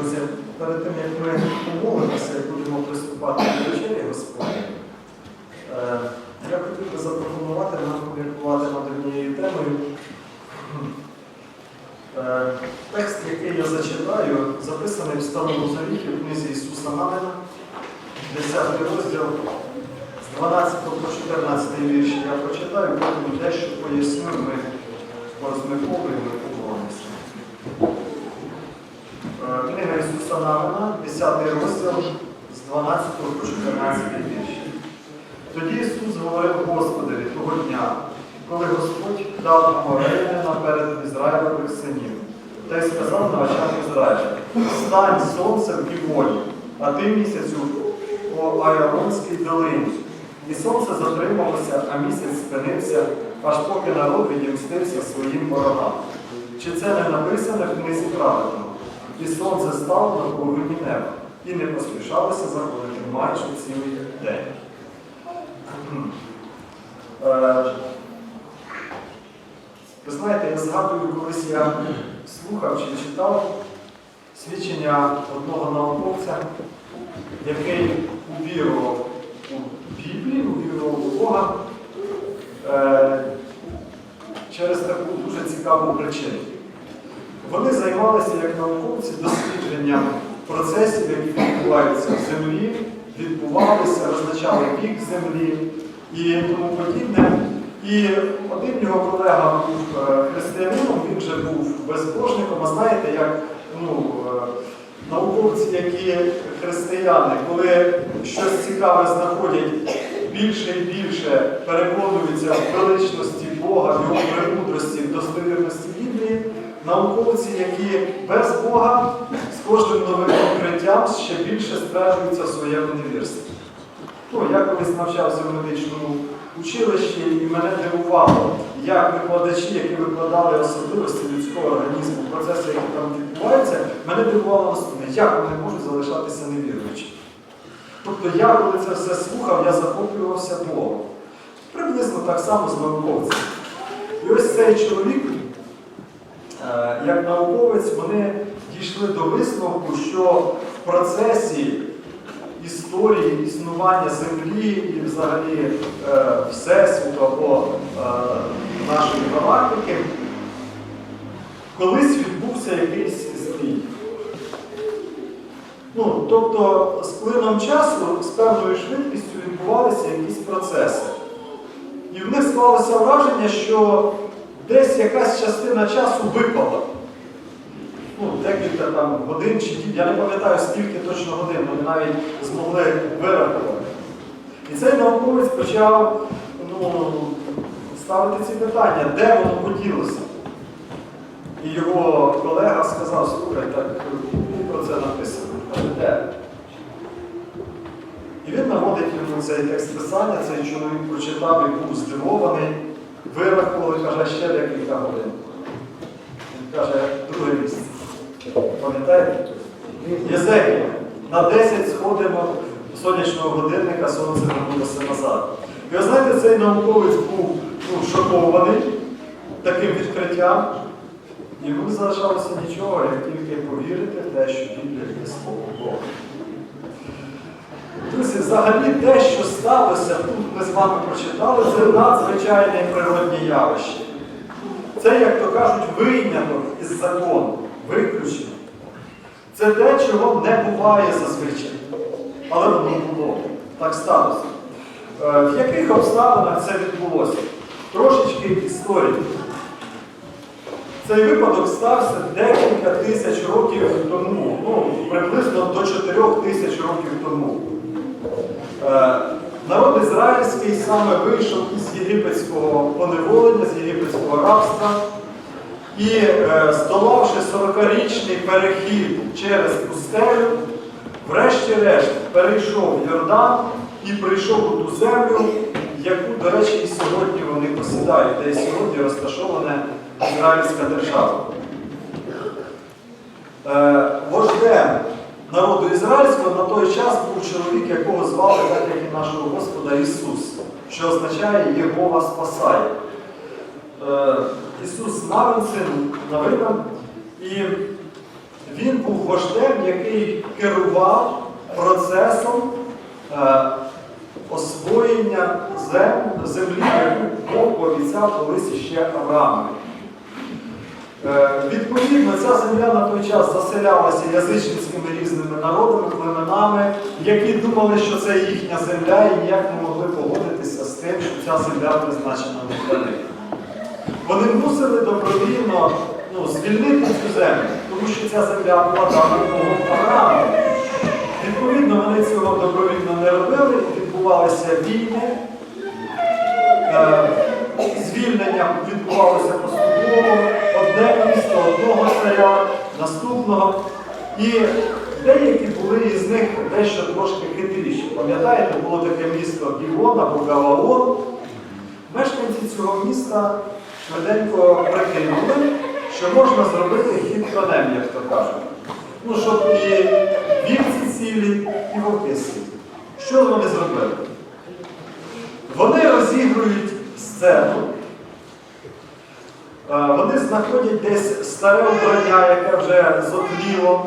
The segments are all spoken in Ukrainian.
Друзі, перед тим, як ми помолимося і будемо приступати до вечері Господні, е, я хотів би запропонувати нам поміркувати над однією темою. Е, Текст, який я зачитаю, записаний в Старому Завіті в книзі Ісуса Навина, 10 розділ з 12 по 14 вірші я прочитаю, потім дещо поясню, ми порозмірковуємо і помолимося. Навина, 10 розділ з 12 по 14 вірші. Тоді Ісус говорив Господові того дня, коли Господь дав Морейнина перед Ізраїлевих синів, та й сказав на очах Ізраїля, стань сонце в Діволі, а ти місяцю по Айронській долині. І сонце затрималося, а місяць спинився, аж поки народ відімстився своїм ворогам. Чи це не написане в книзі праведного? І сонце стало на половині неба, і не поспішалося заходити майже цілий день. Е, Ви знаєте, я згадую, колись я слухав чи читав свідчення одного науковця, який увірував у Біблію, увірував у Бога е, через таку дуже цікаву причину. Вони займалися як науковці дослідженням процесів, які відбуваються в землі, відбувалися, визначали вік землі і тому подібне. І один його колега був е, християнином, він вже був безбожником, а знаєте, як ну, е, науковці, які християни, коли щось цікаве знаходять більше і більше, переконуються в величності Бога, в його премудрості, в достовірності науковці, які без Бога з кожним новим відкриттям ще більше стверджуються в своєму невірстві. Ну, я колись навчався в медичному училищі, і мене дивувало, як викладачі, які викладали особливості людського організму, процеси, які там відбуваються, мене дивувало наступне, як вони можуть залишатися невіруючими. Тобто я, коли це все слухав, я захоплювався Богом. Приблизно так само з науковцем. І ось цей чоловік, як науковець, вони дійшли до висновку, що в процесі історії існування Землі і взагалі е, Всесвіту або е, нашої галактики, колись відбувся якийсь збій. Ну, тобто з плином часу з певною швидкістю відбувалися якісь процеси. І в них склалося враження, що десь якась частина часу випала. Ну, декілька там годин чи діб, я не пам'ятаю, скільки точно годин, вони навіть змогли вирахувати. І цей науковець почав ну, ставити ці питання, де воно поділося. І його колега сказав, слухай, так про це написано. Каже, де? І він наводить йому цей текст писання, цей чоловік прочитав і був здивований, вирахували, каже, ще декілька годин. Він каже, друге місце. Пам'ятаєте? Єзекія. На 10 сходимо сонячного годинника, сонце вернулося назад. І ви знаєте, цей науковець був ну, шокований таким відкриттям. Йому залишалося нічого, як тільки повірити в те, що Біблія є слово Бога. Друзі, взагалі те, що сталося тут, ми з вами прочитали, це надзвичайне природні явище. Це, як то кажуть, виняток із закону, виключення. Це те, чого не буває зазвичай. Але воно було. Так сталося. Е, В яких обставинах це відбулося? Трошечки історії. Цей випадок стався декілька тисяч років тому, ну, приблизно до 4 тисяч років тому. Е, Народ ізраїльський саме вийшов із єгипетського поневолення, з єгипетського рабства і, е, здолавши 40-річний перехід через пустелю, врешті-решт перейшов Йордан і прийшов у ту землю, яку, до речі, і сьогодні вони посідають, де і сьогодні розташована Ізраїльська держава. Е, Вождем народу ізраїльського на той час був чоловік, якого звали, так як і нашого Господа Ісус, що означає Єгова спасає. Е, Ісус Навин, син Навина, і він був вождем, який керував процесом е, освоєння зем- землі, яку Бог пообіцяв колись іще Аврааму. Е, Відповідно, ця земля на той час заселялася язичницькими народами, племенами, які думали, що це їхня земля і ніяк не могли погодитися з тим, що ця земля призначена для них. Вони мусили добровільно ну, звільнити цю землю, тому що ця земля була дана Богом Відповідно, вони цього добровільно не робили, відбувалися війни. Е, Звільнення відбувалося поступово, одне місто, одного царя, наступного. І деякі були із них дещо трошки хитріші. Пам'ятаєте, було таке місто Гівон або Гаваон. Мешканці цього міста швиденько прикинули, що можна зробити хід конем, як то кажуть. Ну, щоб і вівці цілі, і вовки сілі. Що вони зробили? Вони розігрують сцену. Е, Вони знаходять десь старе вбрання, яке вже зотліло,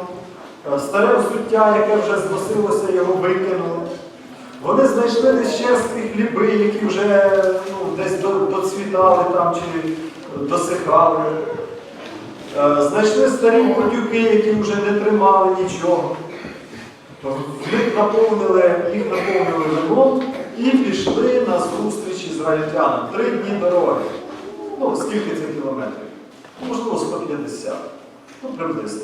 старе взуття, яке вже зносилося, його викинули. Вони знайшли черстві хліби, які вже ну, десь до- доцвітали там чи досихали. Е, Знайшли старі бурдюки, які вже не тримали нічого. В наповнили, їх наповнили вином і пішли на зустріч ізраїльтянам. Три дні дороги. Ну, скільки це кілометрів? Можливо, 150. Ну, приблизно.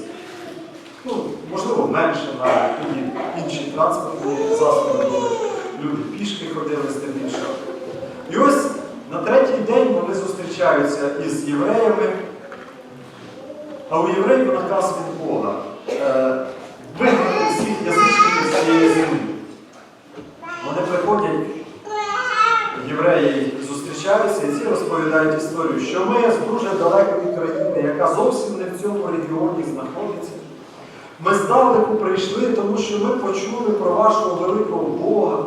Ну, можливо, менше навіть тоді інші транспортні засоби були. Люди пішки ходили здебільшого. І ось на третій день вони зустрічаються із євреями. А у євреїв наказ від Бога е, вигнати всіх язичників з цієї землі. Вони приходять, євреї зустрічаються і ці розповідають історію, що ми з дуже далекої країни, яка зовсім не в цьому регіоні знаходиться. Ми здалеку прийшли, тому що ми почули про вашого великого Бога.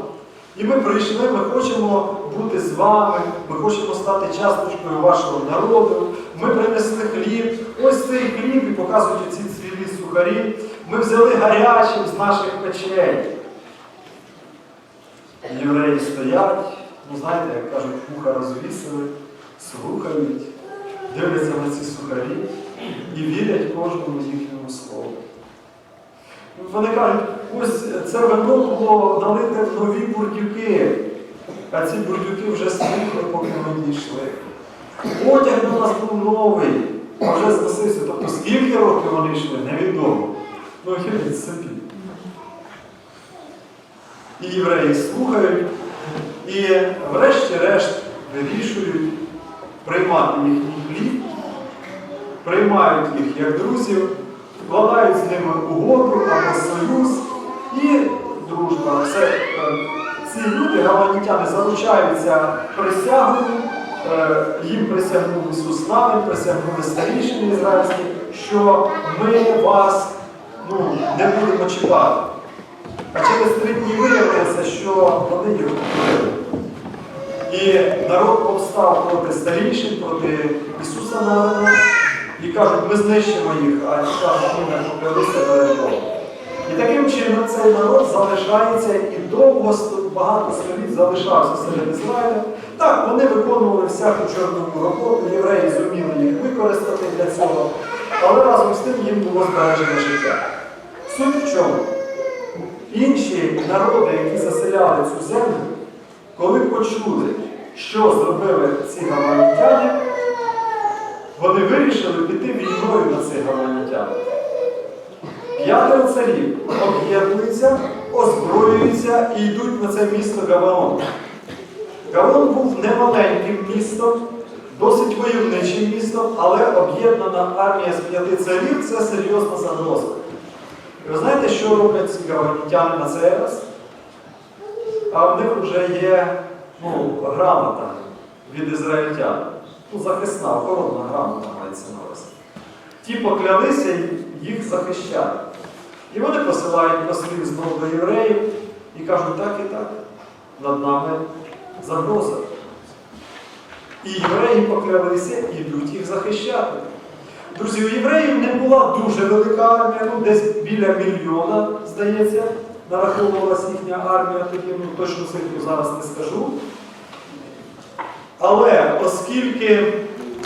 І ми прийшли, ми хочемо бути з вами, ми хочемо стати часточкою вашого народу. Ми принесли хліб. Ось цей хліб і показують ці цвілі сухарі. Ми взяли гарячим з наших печей. Євреї стоять, ну знаєте, як кажуть, вуха розвісили, слухають, дивляться на ці сухарі і вірять кожному їхньому слову. Вони кажуть, ось це вино було налите в нові бурдюки, а ці бурдюки вже смухли, поки ми дійшли. Одяг на нас був новий, а вже зносився. Тобто скільки років вони йшли, невідомо. Ну, уявіть собі. І євреї слухають, і врешті-решт вирішують приймати їхній хліб, приймають їх як друзів, вкладають з ними угоду або союз і дружба. Це, е, ці люди, гаванітяни, залучаються присягою, е, їм присягнув Ісус навіть, присягнули старішини ізраїльські, що ми вас ну, не будемо чіпати. А через три дні виявилося, що вони їх вбили. І народ повстав проти старішин, проти Ісуса Навина і кажуть, ми знищимо їх, а ті кажуть, ні, Богом. І таким чином цей народ залишається і довго багато століть залишався серед Ізраїля. Так, вони виконували всяку чорну роботу, євреї зуміли їх використати для цього, але разом з тим їм було збережене життя. Суть в чому? Інші народи, які заселяли цю землю, коли почули, що зробили ці гаманітяни, вони вирішили піти війною на цих гаманітян. П'ятеро царів об'єднуються, озброюються і йдуть на це місто Гаваон. Гаваон був немаленьким містом, досить войовничим містом, але об'єднана армія з п'яти царів це серйозна загроза. І ви знаєте, що роблять гаванітяни на цей раз? А в них вже є ну, грамота від ізраїльтян. Ну, захисна, охоронна грамота мається на увазі. Ті поклялися їх захищати. І вони посилають послів знову до євреїв і кажуть, так і так, над нами загроза. І євреї поклялися і йдуть їх захищати. Друзі, у євреїв не була дуже велика армія, ну десь біля мільйона, здається, нараховувалась їхня армія, тоді ну, точну цифру зараз не скажу. Але оскільки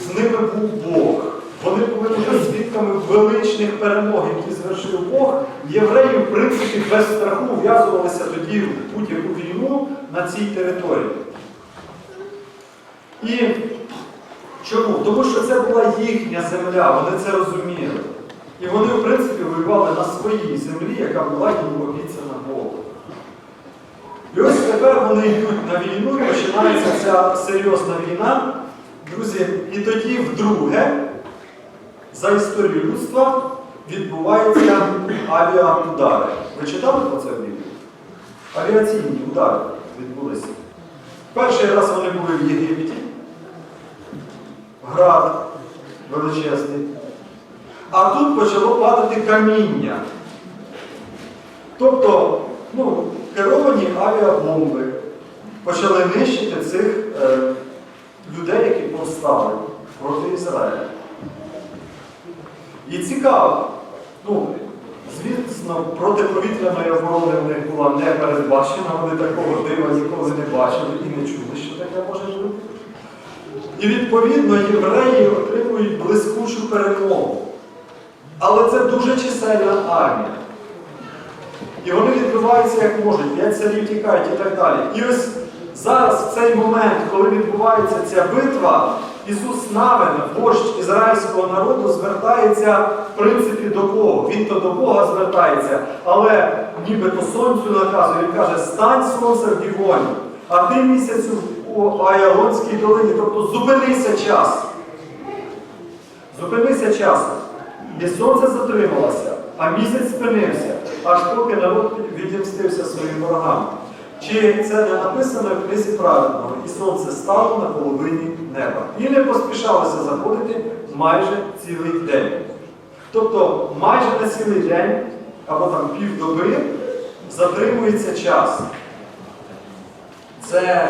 з ними був Бог, вони були вже свідками величних перемог, які звершив Бог, євреї, в принципі, без страху в'язувалися тоді в будь-яку війну на цій території. І чому? Тому що це була їхня земля, вони це розуміли. І вони, в принципі, воювали на своїй землі, яка була їм обіцяна Богом. І ось тепер вони йдуть на війну, починається ця серйозна війна. Друзі, і тоді вдруге, за історію людства, відбуваються авіаудари. Ви читали про це в Біблії? Авіаційні удари відбулися. Перший раз вони були в Єгипті. Град величезний. А тут почало падати каміння. Тобто, ну, керовані авіабомби почали нищити цих е, людей, які повстали проти Ізраїля. І цікаво, ну, звісно, протиповітряної оборони в них була не передбачена, вони такого дива ніколи не бачили і не чули, що таке може бути. І відповідно євреї отримують блискучу перемогу. Але це дуже чисельна армія. І вони відбиваються як можуть, п'ять царів тікають і так далі. І ось зараз, в цей момент, коли відбувається ця битва, Ісус Навин, вождь ізраїльського народу, звертається в принципі до кого? Він то до Бога звертається, але нібито сонцю наказує, він каже, стань сонце в Дівоні, а ти місяцю у Аялонській долині, тобто зупинися час. Зупинися часом. І сонце затрималося, а місяць спинився, аж поки народ відімстився своїм ворогам. Чи це не написано в книзі праведного, і сонце стало на половині неба. І не поспішалося заходити майже цілий день. Тобто майже на цілий день, або там півдоби, затримується час. Це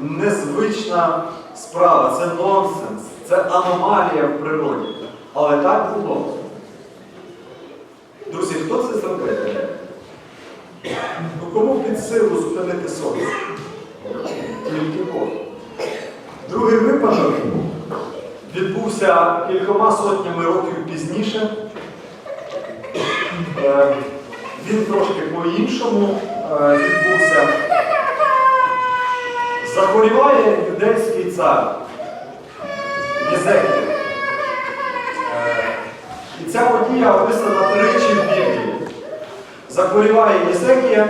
незвична справа, це нонсенс, це аномалія в природі. Але так було. Друзі, хто це зробив? Ну кому під силу зупинити сонце? Тільки Бог. Другий випадок відбувся кількома сотнями років пізніше. Е, Він трошки по-іншому е, відбувся. Захворіває юдейський цар Єзекія. І ця подія описана тричі в Біблії. Захворіває Єзекія,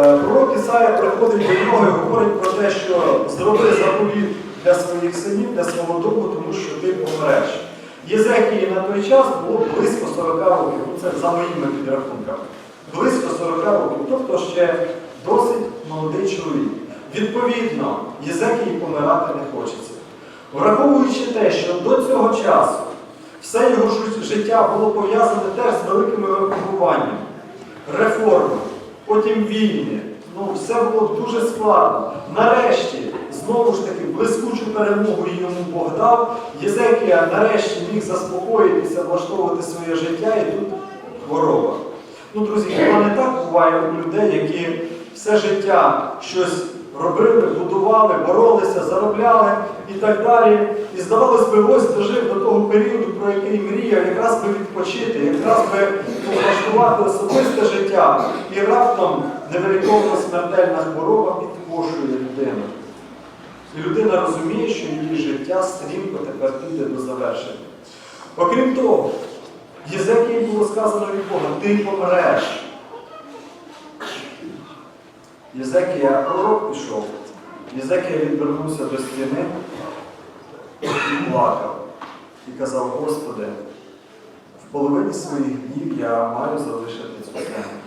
е, пророк Ісая приходить до нього і говорить про те, що зроби заповіт для своїх синів, для свого дому, тому що ти помреш. Єзекії на той час було близько 40 років, ну це за моїми підрахунками. Близько 40 років, тобто ще досить молодий чоловік. Відповідно, Єзекії помирати не хочеться. Враховуючи те, що до цього часу все його життя було пов'язане теж з великими випробуваннями, реформи, потім війни. Ну, все було дуже складно. Нарешті, знову ж таки, блискучу перемогу йому Бог дав. Єзекія нарешті міг заспокоїтися, влаштовувати своє життя, і тут хвороба. Ну, друзі, хіба не так буває у людей, які все життя щось робили, будували, боролися, заробляли і так далі. І здавалось би, ось дожив до того періоду, про який мріяв, якраз би відпочити, якраз би влаштувати особисте життя. І раптом невеликовна смертельна хвороба підкошує людину. І людина розуміє, що її життя стрімко тепер піде до завершення. Окрім того, Єзекії було сказано від Бога, ти помреш. Єзекія пророк пішов. Єзекія відвернувся до стіни і плакав. І казав, Господи, в половині своїх днів я маю залишити цю землю.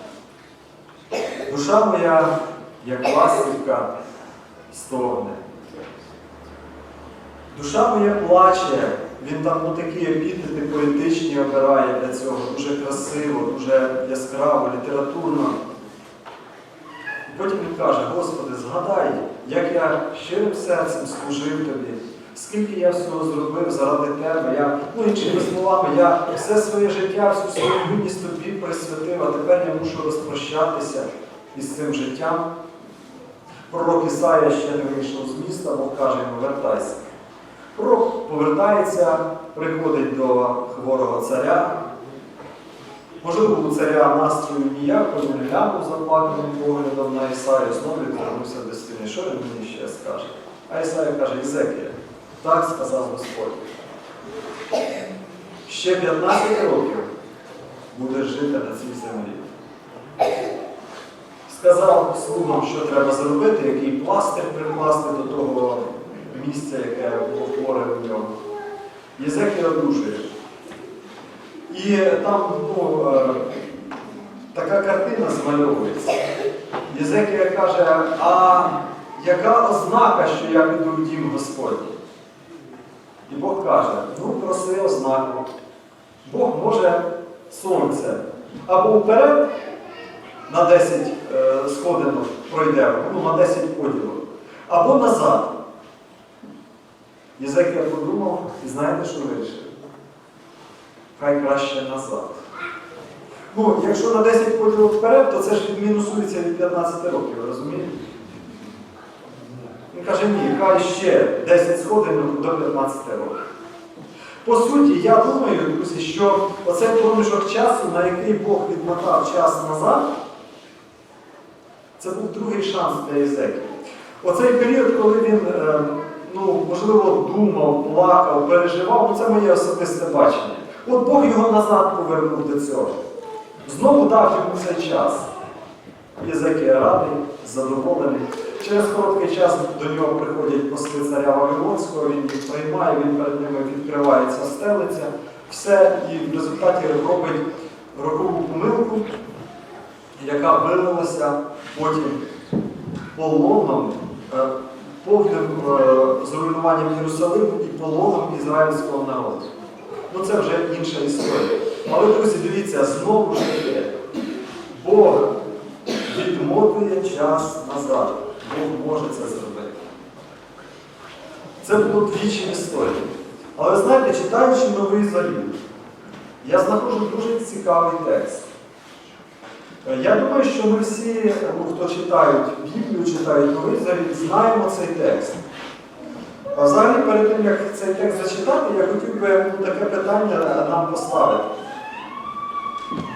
Душа моя, як ластівка, стогне. Душа моя плаче, він там ну, такі епітети поетичні обирає для цього, дуже красиво, дуже яскраво, літературно. Потім він каже, Господи, згадай, як я щирим серцем служив тобі, скільки я всього зробив заради тебе. Я, ну, іншими словами, я все своє життя, всю свою юність тобі присвятив, а тепер я мушу розпрощатися із цим життям. Пророк Ісая ще не вийшов з міста, Бог каже йому, вертайся. Пророк повертається, приходить до хворого царя. Можливо, у царя настрою ніякого, він глянув заплаканим поглядом на Ісаю, знову відвернувся до стіни. Що він мені ще скаже? А Ісая каже, Ізекія, так сказав Господь. Ще 15 років будеш жити на цій землі. Сказав слугам, що треба зробити, який пластир прикласти до того місця, яке було хворе в нього. Єзекія одужує. І там ну, е, така картина змальовується. Єзекія каже, а яка ознака, що я піду в дім Господній? І Бог каже, ну проси ознаку. Бог може сонце або вперед на 10 е, сходинок пройде, ну, на 10 поділок, або назад. Єзекія подумав і знаєте, що вирішив? Хай краще назад. Ну, якщо на 10 поділок вперед, то це ж відмінусується від 15 років, розумієте? Він каже, ні, хай ще 10 сходинок до 15 років. По суті, я думаю, друзі, що оцей проміжок часу, на який Бог відмотав час назад, це був другий шанс для Єзекії. Оцей період, коли він, е, ну, можливо, думав, плакав, переживав, ну це моє особисте бачення. От Бог його назад повернув до цього. Знову дав йому цей час. Єзекія радий, задоволений. Через короткий час до нього приходять посли царя Вавилонського, він їх приймає, він перед ними відкривається стелиця, все, і в результаті робить рокову помилку, яка вилилася потім полоном, е, повним е, зруйнуванням Єрусалиму і полоном ізраїльського народу. Ну це вже інша історія. Але, друзі, дивіться, знову ж таки, Бог відмотує час назад. Бог може це зробити. Це було двічі історії. Але знаєте, читаючи новий завіт, я знаходжу дуже цікавий текст. Я думаю, що ми всі, ну, хто читають Біблію, читають новий завіт, знаємо цей текст. А взагалі, перед тим, як цей текст зачитати, я хотів би таке питання нам поставити.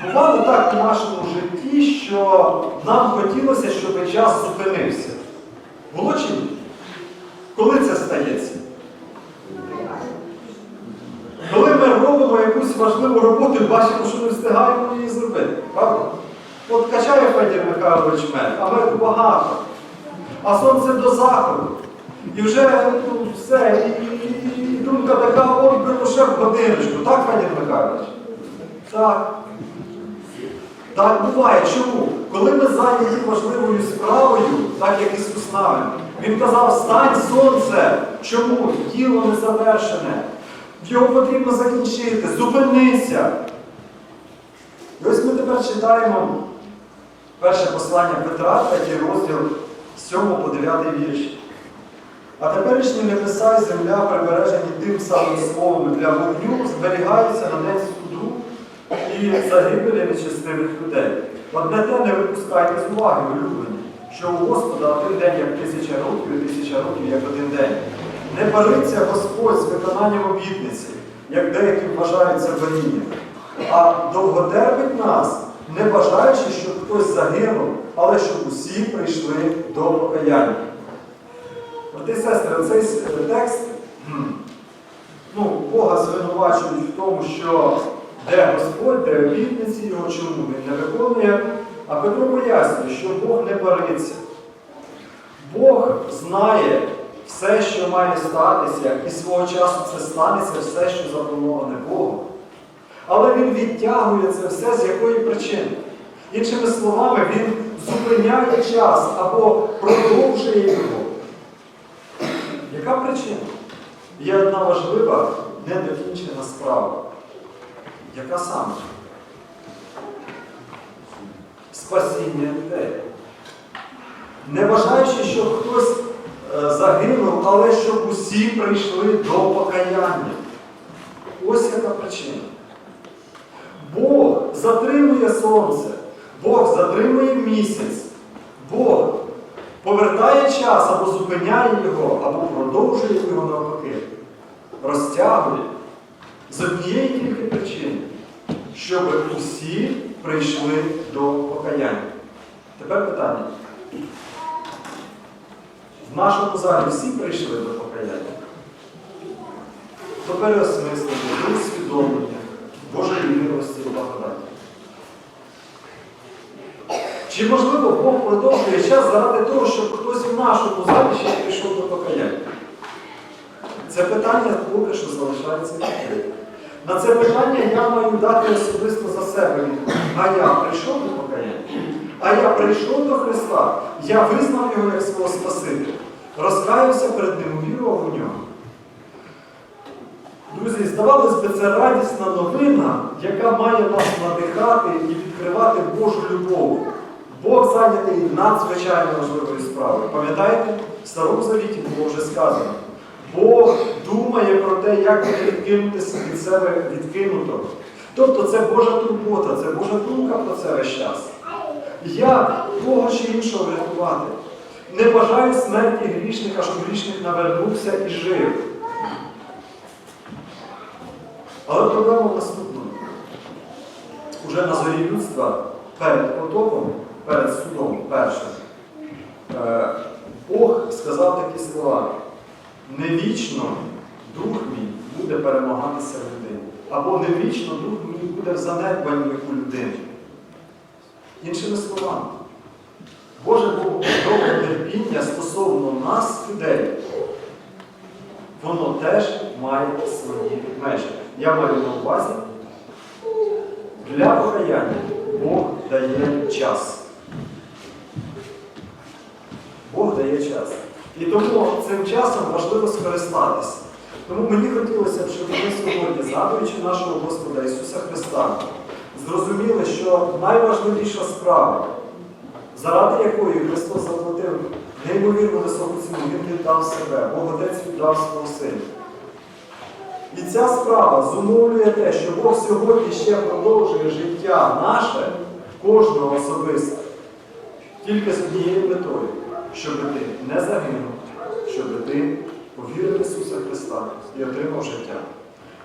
Бувало так у нашому житті, що нам хотілося, щоб час зупинився. Було чи ні? Коли це стається? Коли ми робимо якусь важливу роботу і бачимо, що не встигаємо її зробити. Правда? От качає Федір Михайлович мед, а меду багато. А сонце до заходу. І вже ну, все, і, і, і, думка така, от би лише в годиночку. Так, Федір Михайлович? Так. Так буває. Чому? Коли ми зайняті важливою справою, так як Ісус Навин, Він казав, стань сонце. Чому? Діло не завершене. Його потрібно закінчити, зупинися. І ось ми тепер читаємо перше послання Петра, третій розділ з 7 по 9 вірш. А теперішні небеса і земля, прибережені тим самим словом для вогню, зберігаються на день суду і загибелі нечестивих людей. Одне те не випускайте з уваги, улюблені, що у Господа один день як тисяча років, і тисяча років як один день. Не бариться Господь з виконанням обітниці, як деякі вважаються варіння, а довготерпить нас, не бажаючи, щоб хтось загинув, але щоб усі прийшли до покаяння. Брати і сестри, оцей текст ну, Бога звинувачують в тому, що де Господь, де обітниці його, чому він не виконує. А Петро пояснює, що Бог не бариться. Бог знає все, що має статися, і свого часу це станеться все, що заплановане Богом. Але він відтягує це все з якої причини? Іншими словами, він зупиняє час або продовжує його. Яка причина? Є одна важлива, недокінчена справа. Яка саме? Спасіння людей. Не бажаючи, щоб хтось е, загинув, але щоб усі прийшли до покаяння. Ось яка причина. Бог затримує сонце, Бог затримує місяць, Бог повертає час або зупиняє його, або продовжує його навпаки, розтягує з однієї тільки причини, щоб усі прийшли до покаяння. Тепер питання. В нашому залі всі прийшли до покаяння. До переосмислення, до усвідомлення Божої милості і благодаті. Чи можливо Бог продовжує час заради того, щоб хтось в нашому залі прийшов до покаяння? Це питання поки що залишається відкритим. На це питання я маю дати особисто за себе. А я прийшов до покаяння. А я прийшов до Христа. Я визнав його як свого Спасителя. Розкаявся перед ним, увірував у нього. Друзі, здавалось би, це радісна новина, яка має нас надихати і відкривати Божу любов. Бог зайнятий надзвичайно важливою справою. Пам'ятаєте, в Старому Завіті було вже сказано. Бог думає про те, як не відкинутися від себе відкинутого. Тобто це Божа турбота, це Божа думка про це весь час. Як того чи іншого врятувати? Не бажаю смерті грішника, щоб грішник навернувся і жив. Але проблема в наступному. Уже на зорі людства перед потопом, перед судом першим, е, Бог сказав такі слова. Не вічно дух мій буде перемагатися в. Або не вічно дух мій буде в занедбанні у людини. Іншими словами, Боже довге терпіння стосовно нас, людей, воно теж має свої межі. Я маю на увазі, для покаяння Бог дає час. Бог дає час. І тому цим часом важливо скористатися. Тому мені хотілося б, щоб ми сьогодні, згадуючи нашого Господа Ісуса Христа, зрозуміли, що найважливіша справа, заради якої Христос заплатив неймовірну високу ціну, Він віддав себе, Бог Отець віддав свого Сина. І ця справа зумовлює те, що Бог сьогодні ще продовжує життя наше, кожного особисто, тільки з однією метою, щоб ти не загинув, щоб ти повірив в Ісуса Христа і отримав життя.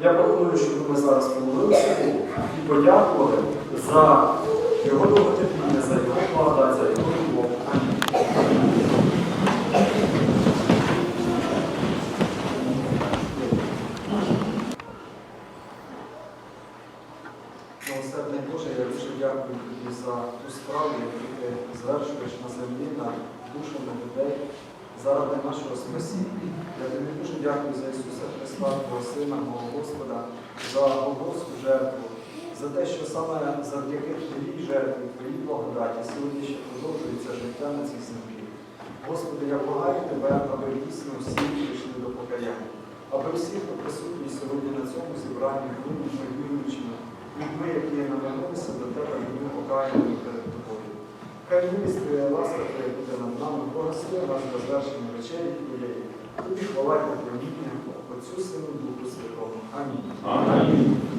Я пропоную, щоб ми зараз помолилися і подякували за Його довготерпіння, за Його благодать, за Його любов. Боже, я дуже дякую тобі за ту справу, яку ти звершуєш на землі душами людей заради нашого спасіння. Я тобі дуже дякую за Ісуса Христа, Твого Сина, мого Господа, за Голгофську жертву, за те, що саме завдяки Твоїй жертві, Твоїй благодаті сьогодні ще продовжується життя на цій землі. Господи, я благаю Тебе, аби дійсно всі прийшли до покаяння, аби всі, хто присутній сьогодні на цьому зібранні, були віруючими, людьми, які навернулися до Тебе, людьми покаяними перед. Хай Твоя ласка Твоя буде над нами, благослови нас до звершення речей Твоєї. Тобі хвала і поклоніння, Отцю Сину Духу Святому. Амінь. Амінь.